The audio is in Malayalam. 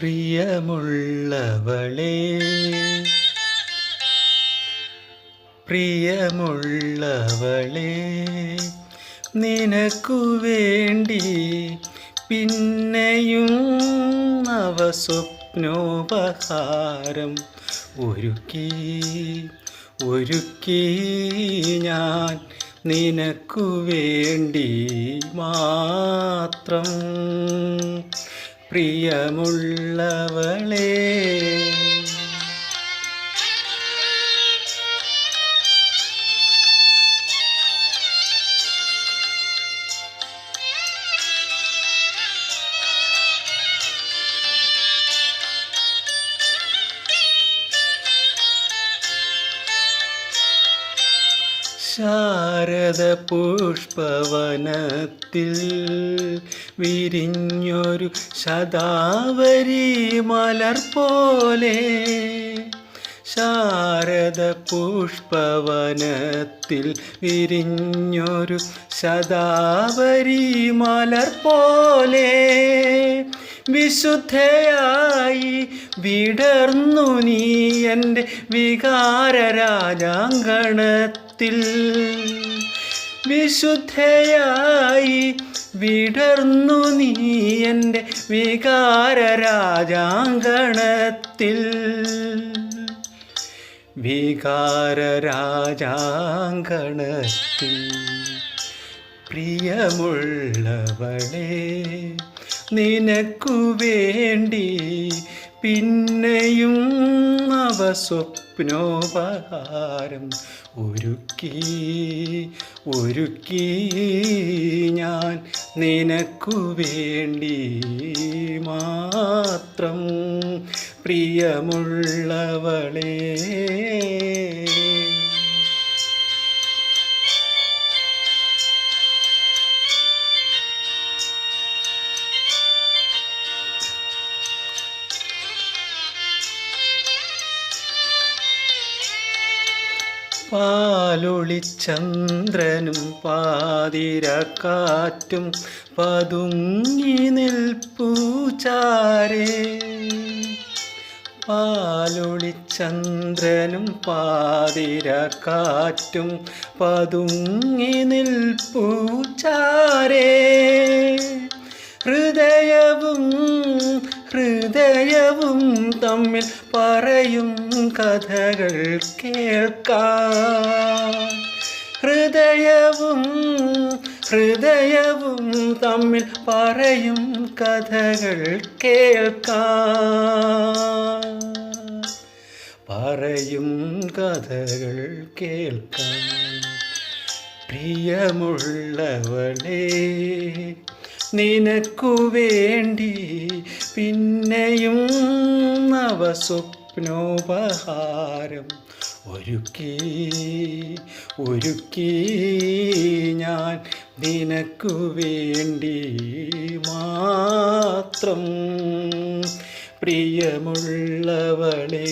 പ്രിയമുള്ളവളെ പ്രിയമുള്ളവളെ നിനക്കു വേണ്ടി പിന്നെയും നവസ്വപ്നോപഹാരം ഒരുക്കി ഒരുക്കി ഞാൻ നിനക്കു വേണ്ടി മാത്രം പ്രിയമുള്ളവളേ. ശാരദ പുഷ്പവനത്തിൽ വിരിഞ്ഞൊരു ശതാവരി മലർ പോലെ ശാരദ പുഷ്പവനത്തിൽ വിരിഞ്ഞൊരു ശതാവരി മലർ പോലെ വിശുദ്ധയായി വിടർന്നു നീ എന്റെ വികാര രാജാങ്കണത്തിൽ വിശുദ്ധയായി വിടർന്നു നീ എന്റെ വികാര രാജാങ്കണത്തിൽ വികാര രാജാങ്കണത്തിൽ പ്രിയമുള്ളവളെ നിനക്കു വേണ്ടി പിന്നെയും അവ സ്വപ്നോപഹാരം ഒരുക്കി ഒരുക്കി ഞാൻ നിനക്കു വേണ്ടി മാത്രം പ്രിയമുള്ളവളേ. പാലൊളിച്ചന്ദ്രനും പാതിരക്കാറ്റും പതുങ്ങി നിൽപ്പൂചാരേ പാലൊളിച്ചന്ദ്രനും പാതിരക്കാറ്റും പതുങ്ങി നിൽപ്പൂച്ചാരേ ഹൃദയവും തമ്മിൽ പറയും കഥകൾ കേൾക്കാം. ഹൃദയവും ഹൃദയവും തമ്മിൽ പറയും കഥകൾ കേൾക്കാം. പറയും കഥകൾ കേൾക്കാം. പ്രിയമുള്ളവളേ നിനക്കു വേണ്ടി പിന്നെയും നവസ്വപ്നോപഹാരം ഒരുക്കി ഒരുക്കി ഞാൻ നിനക്കു വേണ്ടി മാത്രം പ്രിയമുള്ളവളേ.